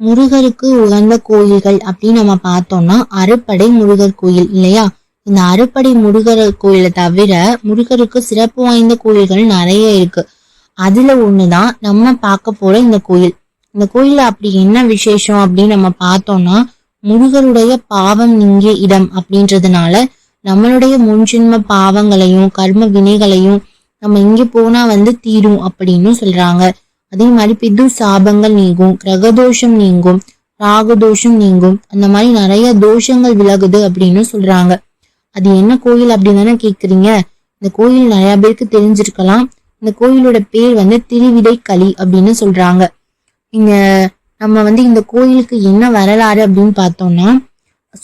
முருகருக்கு உகந்த கோயில்கள் அப்படின்னு நம்ம பார்த்தோம்னா அறுப்படை முருகர் கோயில் இல்லையா? இந்த அறுப்படை முருகர் கோயிலை தவிர முருகருக்கு சிறப்பு வாய்ந்த கோயில்கள் நிறைய இருக்கு. அதுல ஒண்ணுதான் நம்ம பார்க்க போற இந்த கோயில். இந்த கோயில்ல அப்படி என்ன விசேஷம் அப்படின்னு நம்ம பார்த்தோம்னா முருகருடைய பாவம் நீங்கிய இடம் அப்படின்றதுனால நம்மளுடைய முன்ஜென்ம பாவங்களையும் கர்ம வினைகளையும் நம்ம இங்க போனா வந்து தீரும் அப்படின்னு சொல்றாங்க. அதே மாதிரி பிது சாபங்கள் நீங்கும் கிரகதோஷம் நீங்கும் ராகதோஷம் நீங்கும் அந்த மாதிரி நிறைய தோஷங்கள் விலகுது அப்படின்னு சொல்றாங்க. அது என்ன கோயில் அப்படின்னு தானே கேக்குறீங்க? இந்த கோயில் நிறைய பேருக்கு தெரிஞ்சிருக்கலாம். இந்த கோயிலோட பேர் வந்து திருவிடை களி அப்படின்னு சொல்றாங்க. இங்க நம்ம வந்து இந்த கோயிலுக்கு என்ன வரலாறு அப்படின்னு பார்த்தோம்னா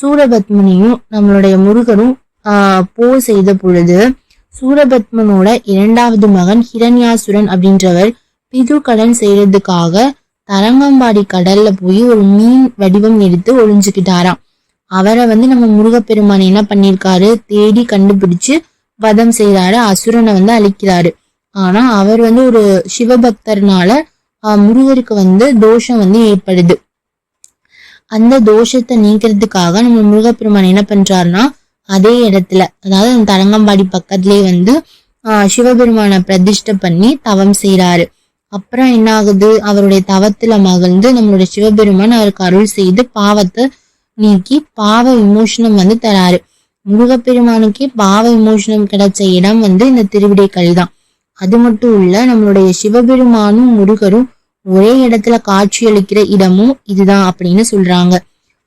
சூரபத்மனையும் நம்மளுடைய முருகரும் ஆஹ் போர் செய்த பொழுது சூரபத்மனோட இரண்டாவது மகன் ஹிரண்யாசுரன் அப்படின்றவர் பிது கடன் செய்யறதுக்காக தரங்கம்பாடி கடல்ல போய் ஒரு மீன் வடிவம் எடுத்து ஒளிஞ்சுக்கிட்டாராம் அவரை வந்து நம்ம முருகப்பெருமான் என்ன பண்ணிருக்காரு? தேடி கண்டுபிடிச்சு வதம் செய்யறாரு அசுரனை வந்து அழிக்கிறாரு. ஆனா அவர் வந்து ஒரு சிவபக்தர்னால முருகருக்கு வந்து தோஷம் வந்து ஏற்படுது. அந்த தோஷத்தை நீக்கிறதுக்காக நம்ம முருகப்பெருமான் என்ன பண்றாருன்னா அதே இடத்துல அதாவது அந்த தரங்கம்பாடி பக்கத்துலயே வந்து ஆஹ் சிவபெருமானை பிரதிஷ்டை பண்ணி தவம் செய்யறாரு அப்புறம் என்ன ஆகுது அவருடைய தவத்துல மகிழ்ந்து நம்மளுடைய சிவபெருமான் அவருக்கு அருள் செய்து பாவத்தை நீக்கி பாவ விமோசனம் வந்து தராரு. முருகப்பெருமானுக்கே பாவ விமோசனம் கிடைச்ச இடம் வந்து இந்த திருவிடைக்கல் தான். அது மட்டும் இல்ல நம்மளுடைய சிவபெருமானும் முருகரும் ஒரே இடத்துல காட்சியளிக்கிற இடமும் இதுதான் அப்படின்னு சொல்றாங்க.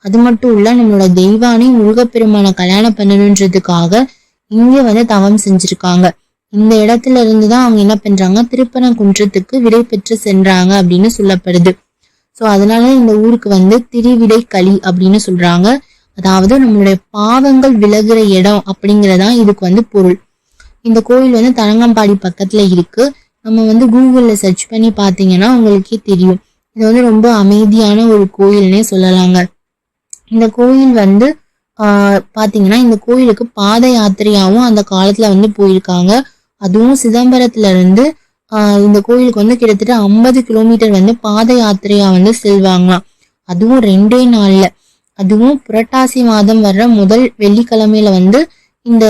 அது மட்டும் இல்ல நம்மளோட தெய்வானை முருகப்பெருமானை கல்யாணம் பண்ணணுன்றதுக்காக இங்க வந்து தவம் செஞ்சிருக்காங்க. இந்த இடத்துல இருந்து தான் அவங்க என்ன பண்றாங்க? திருப்பரங்குன்றத்துக்கு விடை பெற்று சென்றாங்க அப்படின்னு சொல்லப்படுது. ஸோ அதனால இந்த ஊருக்கு வந்து திருவிடை களி அப்படின்னு சொல்றாங்க. அதாவது நம்மளுடைய பாவங்கள் விலகுற இடம் அப்படிங்கறதா இதுக்கு வந்து பொருள். இந்த கோயில் வந்து தரங்கம்பாடி பக்கத்துல இருக்கு. நம்ம வந்து கூகுளில் சர்ச் பண்ணி பார்த்தீங்கன்னா உங்களுக்கே தெரியும். இது வந்து ரொம்ப அமைதியான ஒரு கோயில்னே சொல்லலாங்க. இந்த கோயில் வந்து ஆஹ் இந்த கோயிலுக்கு பாத யாத்திரையாவும் அந்த காலத்துல வந்து போயிருக்காங்க. அதுவும் சிதம்பரத்துல இருந்து இந்த கோயிலுக்கு வந்து கிட்டத்தட்ட ஐம்பது கிலோமீட்டர் வந்து பாத யாத்திரையா வந்து செல்வாங்களாம். அதுவும் ரெண்டே நாள்ல. அதுவும் புரட்டாசி மாதம் வர்ற முதல் வெள்ளிக்கிழமையில வந்து இந்த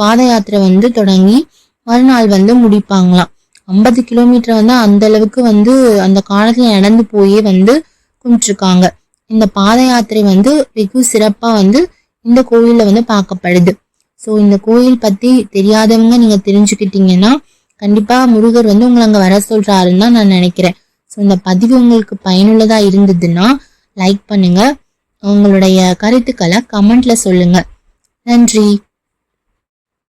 பாத யாத்திரை வந்து தொடங்கி மறுநாள் வந்து முடிப்பாங்களாம். ஐம்பது கிலோமீட்டர் வந்து அந்த அளவுக்கு வந்து அந்த காலத்துல நடந்து போயே வந்து கும்பிட்டுருக்காங்க. இந்த பாத யாத்திரை வந்து வெகு சிறப்பா வந்து இந்த கோயில்ல வந்து பார்க்கப்படுது. ஸோ இந்த கோயில் பத்தி தெரியாதவங்க நீங்க தெரிஞ்சுக்கிட்டீங்கன்னா கண்டிப்பா முருகர் வந்து உங்களை அங்க வர சொல்றாருன்னு தான் நான் நினைக்கிறேன். ஸோ இந்த பதிவு உங்களுக்கு பயனுள்ளதா இருந்ததுன்னா லைக் பண்ணுங்க. உங்களுடைய கருத்துக்களை கமெண்ட்ல சொல்லுங்க. நன்றி.